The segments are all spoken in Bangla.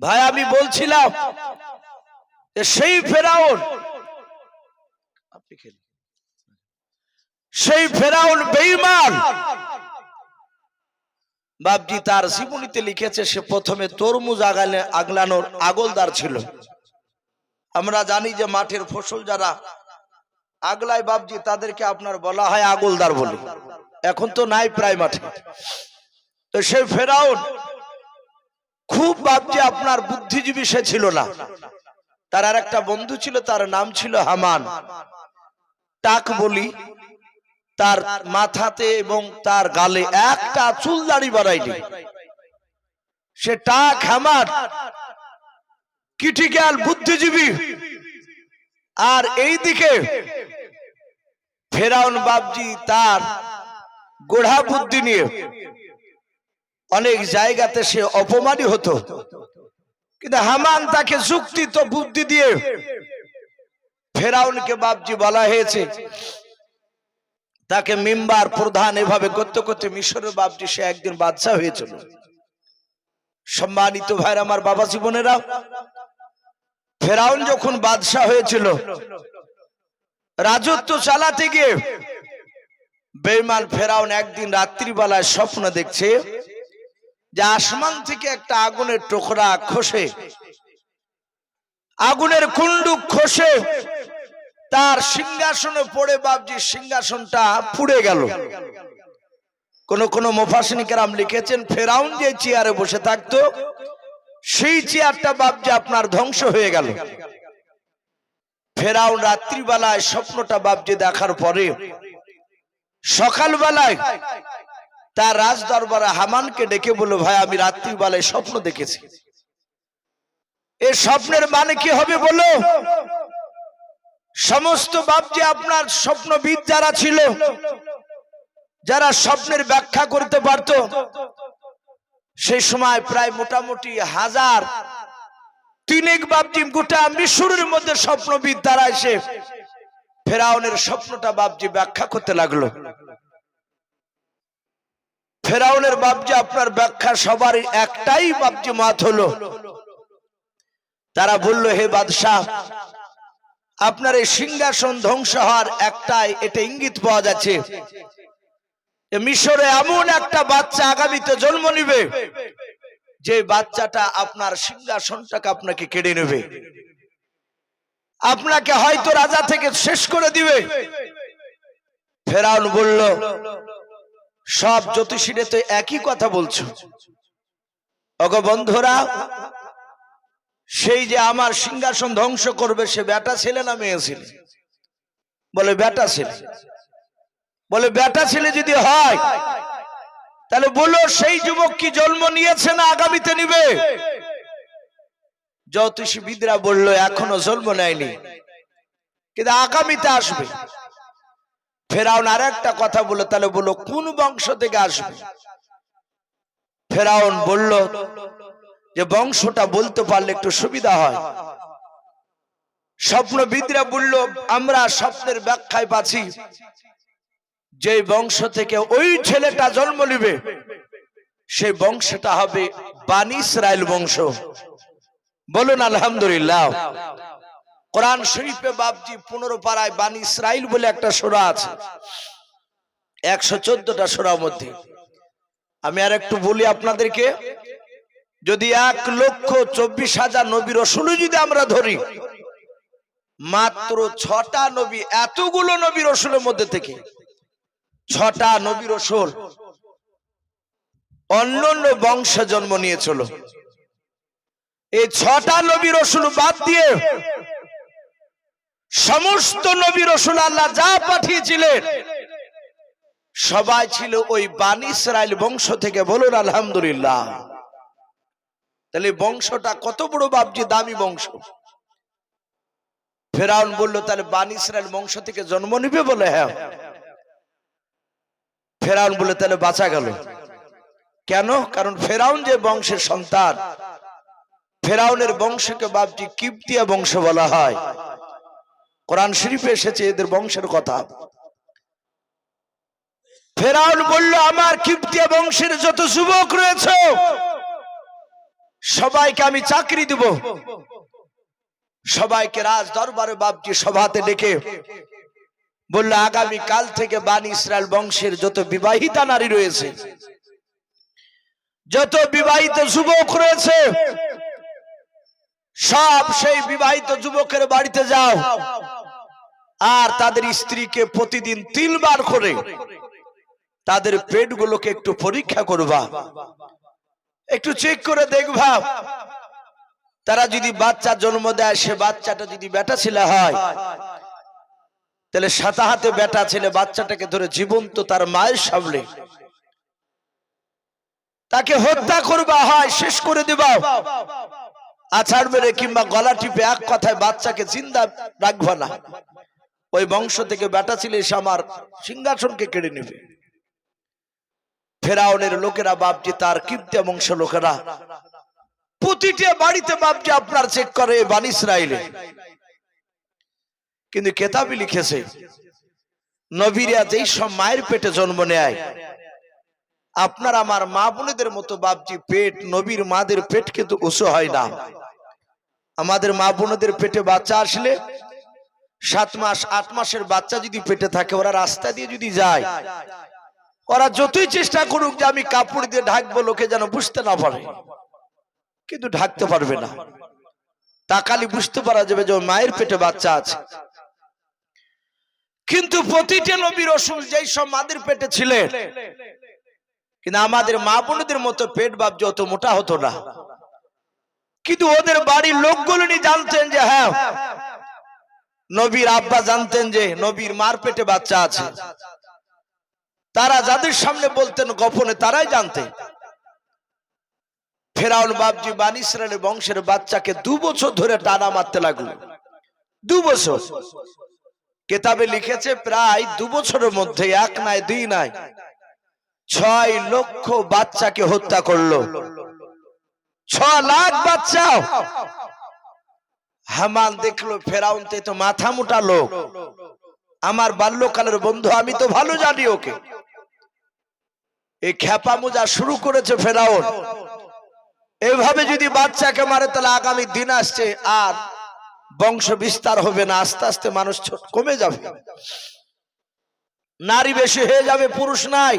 ভাই, আমি বলছিলাম সেই ফেরাউন। সেই ফেরাউন বেঈমান। বাপজি তার জীবনীতে লিখেছে, সে প্রথমে তরমুজ আগালে আগলানোর আগলদার ছিল। আমরা জানি যে মাঠের ফসল যারা আগলায়, বাপজি তাদেরকে আপনার বলা হয় আগলদার বলে। এখন তো নাই প্রায় মাঠে। তো সেই ফেরাউন খুব বাপজি আপনার বুদ্ধিজীবী সে ছিল না। তার আর একটা বন্ধু ছিল, তার নাম ছিল হামান। টাক বলি, তার মাথাতে এবং তার গালে একটা চুল দাড়ি বাড়াইনি সে টাক, হামান, ক্রিটিক্যাল, বুদ্ধিজীবী। আর এই দিকে ফেরাউন বাবজি তার গোড়া বুদ্ধি নিয়ে অনেক জায়গাতে সে অপমানই হতো। কিন্তু হামান তাকে যুক্তি তো বুদ্ধি দিয়ে ফেরাউনকে বাবজি বলা হয়েছে। তাকে মিম্বার প্রধান এভাবে করতে করতে মিশরের বাবজি সে একদিন বাদশা হয়েছিল সম্মানিত ভাইর, আমার বাবা জীবনেরা, ফেরাউন যখন বাদশাহ হয়েছিল, রাজত্ব চালাতে গিয়ে বেইমান ফেরাউন একদিন রাত্রিবেলায় স্বপ্ন দেখছে যে আসমান থেকে একটা আগুনের টুকরা খসে, আগুনের কুণ্ডুক খসে, তার সিংহাসনে পড়ে বাবজি সিংহাসনটা পুড়ে গেল। কোন কোন মোফাসনিকেরাম লিখেছেন, ফেরাউন যে চেয়ারে বসে থাকতো, সেই চেয়ারটা বাবজি আপনার ধ্বংস হয়ে গেল। ফেরাউন রাত্রিবেলায় স্বপ্নটা বাবজি দেখার পরে সকালবেলায় তার রাজ দরবারে হামানকে ডেকে বলল, ভাই, আমি রাত্রিবেলায় স্বপ্ন দেখেছি। এই স্বপ্নের মানে কি হবে বলো? সমস্ত বাপজি আপনার স্বপ্নবিদ যারা ছিল, যারা স্বপ্নের ব্যাখ্যা করতে পারত, সেই সময় প্রায় মোটামুটি হাজার তিনেক বাপজি গোটা মিশরের মধ্যে স্বপ্নবিদ তারা এসে ফেরাউনের স্বপ্নটা বাপজি ব্যাখ্যা করতে লাগল। ফেরাউনের বাপজি আপনার ব্যাখ্যা সবার একটাই বাপজি মাত হলো। তারা বলল, হে বাদশাহ, আপনার এই সিংহাসন ধ্বংস হওয়ার একটাই, এটা ইঙ্গিত পাওয়া যাচ্ছে। মিশরে এমন একটা বাচ্চা আগামীতে জন্ম নিবে, যে বাচ্চাটা আপনার সিংহাসনটাকে আপনাকে কেড়ে নেবে। আপনাকে হয়তো রাজা থেকে শেষ করে দিবে। ফেরাউন বলল সব জ্যোতিষীরে তো একই কথা বলছো। অগ বন্ধুরা, সেই যে আমার সিংহাসন ধ্বংস করবে, সে বেটা ছেলে না মেয়ে ছেলে? বলে বেটা ছেলে। বলে বেটা ছেলে যদি হয়, তাহলে বলো, সেই যুবক কি জন্ম নিয়েছে না আগামীতে নিবে? জ্যোতিষবিদরা বলল, এখনও জন্ম নেয়নি। কিন্তু আগামীতে আসবে। ফেরাউন আর একটা কথা বলল, তাহলে বলল, কোন বংশ থেকে আসবে? ফেরাউন বলল যে, বংশটা বলতে পারলে একটু সুবিধা হয়। স্বপ্নবিদরা বলল, আমরা স্বপ্নের ব্যাখ্যায় পাচ্ছি যে বংশ থেকে ওই ছেলেটা জন্ম নিবে, সেই বংশটা হবে বানি ইসরায়েল বংশ। বলুন, আলহামদুলিল্লাহ। কোরআন শরীফে বাপজি পনেরো পাড়ায় বানি ইসরায়েল বলে একটা সোরা আছে। একশো চোদ্দটা সোরার মধ্যে। আমি আর একটু বলি আপনাদেরকে, যদি এক লক্ষ চব্বিশ হাজার নবী রসুল যদি আমরা ধরি, মাত্র ছটা নবী, এতগুলো নবী রসুলের মধ্যে থেকে, ছটা নবী রসুল অন্য অন্য বংশে জন্ম নিয়েছিল। এই ছটা নবী রসুল বাদ দিয়ে সমস্ত নবী রসুল আল্লাহ যা পাঠিয়েছিলেন, সবাই ছিল ওই বানি ইসরায়েল বংশ থেকে বলুন আলহামদুলিল্লাহ। তাহলে বংশটা কত বড় বাপজি, দামি বংশ। ফেরাউন বলল, তাহলে বানি ইসরায়েল বংশ থেকে জন্ম নিবে বলে? হ্যাঁ। ফেরাউন বলে তাহলে বাঁচা গেল। কেন? কারণ ফেরাউন যে বংশের সন্তান, ফেরাউনের বংশকে বাপজি কিপ্তিয়া বংশ বলা হয়। কোরআন শরীফে এসেছে এদের বংশের কথা। ফেরাউন বলল, আমার কিপ্তিয়া বংশের যত যুবক রয়েছে, সবাইকে আমি চাকরি দিব। সবাইকে রাজ দরবারে বাপজি সভাতে ডেকে বলল, আগামী কাল থেকে বানি ইসরায়েল বংশের যত বিবাহিতা নারী রয়েছে, যত বিবাহিত যুবক রয়েছে, সব সেই বিবাহিত যুবকের বাড়িতে যাও। আর তাদের স্ত্রীকে প্রতিদিন তিনবার করে তাদের পেটগুলোকে একটু পরীক্ষা করবা। একটু চেক করে দেখবা। তারা যদি বাচ্চা জন্ম দেয়, সে বাচ্চাটা যদি বেটা ছেলে হয়, তাহলে সাতা হাতে বেটা ছেলে বাচ্চাটাকে ধরে জীবন্ত তার মায়ের সামনে। তাকে হত্যা করবা, হয় শেষ করে দিবা। আছাড় মেরে কিংবা গলা টিপে এক কথায় বাচ্চাকে জিন্দা রাখবা না। ওই বংশ থেকে বেটা ছিল এসে আমার, সিংহাসনকে কেড়ে নেবে। ফেরাউনের লোকেরা বাপজি, তার কিপ্তে বংশ লোকেরা, প্রতিটা বাড়িতে বাপজি আপনার চেক করে বান ইসরায়েলে কিন্তু কেতাবি লিখেছে, নবীরা যেই সব মায়ের পেটে জন্ম নেয়। আপনার আমার মা বোনেদের মতো বাপজি, পেট নবীর মাদের পেট কিন্তু উঁচু হয় না। আমাদের মা বোনদের পেটে বাচ্চা আসলে সাত মাস, আট মাসের বাচ্চা যদি পেটে থাকে, ওরা রাস্তা দিয়ে যদি যায়, ওরা যতই চেষ্টা করুক যে আমি কাপড় দিয়ে ঢাকবো, লোকে যেন বুঝতে না পারে। কিন্তু ঢাকতে পারবে না। তাকালি বুঝতে পারা যাবে যে মায়ের পেটে বাচ্চা আছে। কিন্তু প্রতিটা নবীর রসুল যেই সব মাদের পেটে ছিলেন কিন্তু আমাদের মা বোনদের মতো পেট বাপ যত মোটা হতো না। কিন্তু ওদের বাড়ির লোকগুলো জানতেন যে হ্যাঁ নবীর আব্বা জানতেন যে নবীর মার পেটে বাচ্চা আছে। তারা যাদের সামনে বলতেন গোপনে তারাই জানতেন। ফেরাউল বাবজি বান বংশের বাচ্চাকে দু বছর ধরে টানা মারতে লাগল। দু বছর। কেতাবে লিখেছে প্রায় দু বছরের মধ্যে, এক নাই, দুই নাই, ছয় লক্ষ বাচ্চাকে হত্যা করল। ছ লাখ বাচ্চা। হামান দেখল, ফেরাউন তে তো মাথা মোটা লোক। আমার বাল্যকালের বন্ধু, আমি তো ভালো জানি ওকে। এই খেপা মোজা শুরু করেছে ফেরাউন। এভাবে যদি বাচ্চাকে মারে, তাহলে আগামী দিন আসছে, আর বংশ বিস্তার হবে না, আস্তে আস্তে মানুষ কমে যাবে। নারী বেশি হয়ে যাবে, পুরুষ নাই।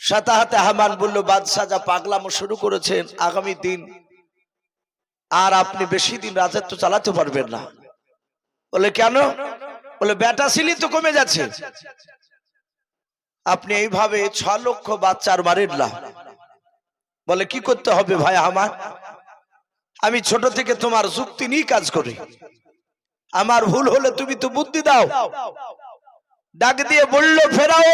সাতাহাতে হামান বলল, বাদশাহ যা পাগলামো শুরু করেছেন, আগামী দিন আর আপনি বেশি দিন রাজত্ব চালাতে পারবেন না। বলে কেন? বলে বেটা ছিলি তো কমে যাচ্ছে। আপনি এইভাবে ছ লক্ষ বাচ্চার মারেন না। বলে, কি করতে হবে ভাই আমার? আমি ছোট থেকে তোমার যুক্তি নিয়ে কাজ করি। আমার ভুল হলে তুমি তো বুদ্ধি দাও। ডাক দিয়ে বলল ফেরাও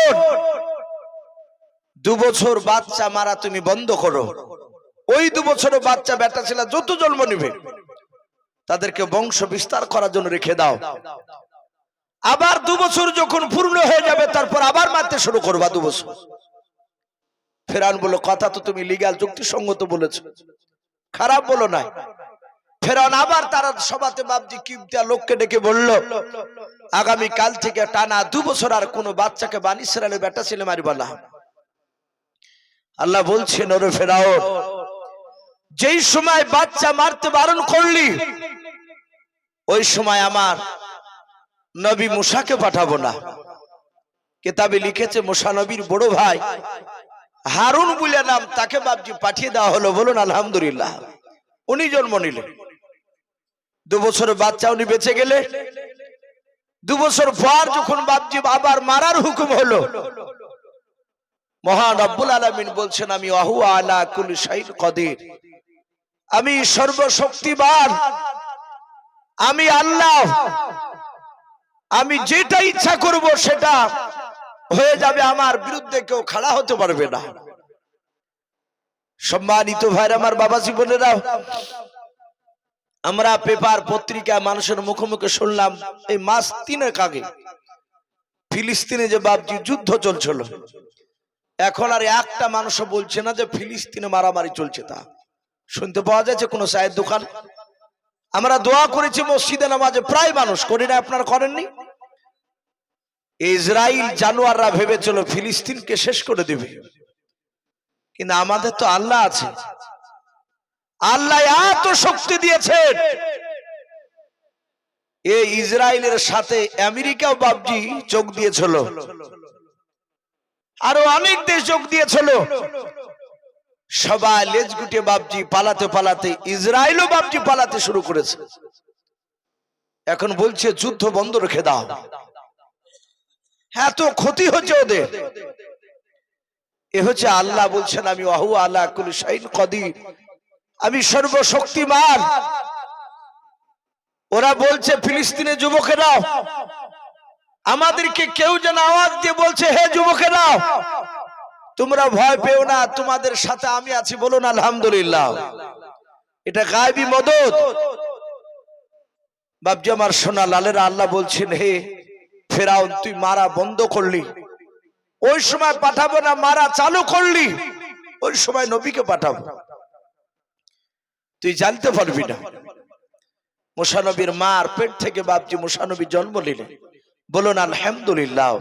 দু বছর বাচ্চা মারা তুমি বন্ধ করো। ওই দু বছর বাচ্চা, বেটা ছিল যত জন্ম নিবে, তাদেরকে বংশ বিস্তার করার জন্য রেখে দাও। আবার দু বছর যখন পূর্ণ হয়ে যাবে, তারপর আবার মারতে শুরু করবা দু বছর। ফেরান বলল, কথা তো তুমি লিগাল যুক্তিসঙ্গত বলেছ। খারাপ বলো না। ফেরান আবার তারা সবাতে বাবজি কিমতিয়া লোককে ডেকে বলল আগামী কাল থেকে টানা দু বছর আর কোনো বাচ্চাকে বানিসরালে বেটা ছেলে মারিবা না। আল্লাহ বলছেন, ওরে ফেরাও যেই সময় বাচ্চা মারতে বারণ করলি, ওই সময় আমার নবী মুসাকে পাঠাবো না। কেতাবে লিখেছে, মুসা নবীর বড় ভাই হারুন বলে নাম, তাকে বাবজি পাঠিয়ে দেওয়া হলো। বলুন, আলহামদুলিল্লাহ। উনি জন্ম নিলেন। দু বাচ্চা উনি বেঁচে গেলে, দু বছর পর যখন বাবজি আবার মারার হুকুম হলো, মহান আব্বুল আলমিন বলছেন, আমি আহু আলা কুল শাইন কদির। আমি সর্বশক্তিমান। আমি আল্লাহ। আমি যেটা ইচ্ছা করব সেটা হয়ে যাবে। আমার বিরুদ্ধে কেউ খাড়া হতে পারবে না। সম্মানিত ভাইরা, আমার বাবা জীবনেরা, আমরা পেপার পত্রিকা মানুষের মুখে মুখে শুনলাম এই মাস তিনেক আগে। ফিলিস্তিনে যে বাবজি যুদ্ধ চলছিল। এখন আর একটা মানুষও বলছে না যে ফিলিস্তিনে মারামারি চলছে তা। শুনতে পাওয়া যাচ্ছে কোন চায়ের দোকান। আমরা দোয়া করেছি মসজিদে নামাজে, প্রায় মানুষ করি না আপনারা করেননি? ইসরায়েল জানোয়াররা ভেবেছিল ফিলিস্তিনকে শেষ করে দেবে। কিন্তু আমাদের তো আল্লাহ আছে। আল্লাহ এত শক্তি দিয়েছেন এই ইসরায়েলের সাথে আমেরিকাও বাবজি যোগ দিয়েছিল। আরও অনেক দেশ যোগ দিয়েছিল। সবাই লেজ গুটিয়ে বাবজি পালাতে পালাতে, ইসরায়েলও বাপজি পালাতে শুরু করেছে। এখন বলছে, যুদ্ধ বন্ধ রেখে দাও। এত ক্ষতি হচ্ছে ওদের। এ হচ্ছে আল্লাহ বলছেন, আমি আহু আল্লাহ কুল শাইন কদির। আমি সর্বশক্তিমান। ওরা বলছে, ফিলিস্তিনের যুবকেরা আমাদেরকে কেউ যেন আওয়াজ দিয়ে বলছে, হে যুবকেরা তোমরা ভয় পেও না, তোমাদের সাথে আমি আছি বলুন আলহামদুলিল্লাহ। এটা গায়বী মদত। বাবজি আমার সোনা লালেরা আল্লাহ বলছেন, হে ফেরাউন, তুই মারা বন্ধ করলি। ওই সময় পাঠাবো না, মারা চালু করলি। ওই সময় নবীকে পাঠাবো। তুই জানতে পারবি না। মুসানবীর মার পেট থেকে বাপজি মুসানবী জন্ম নিলেন। বলুন আলহামদুলিল্লাহ।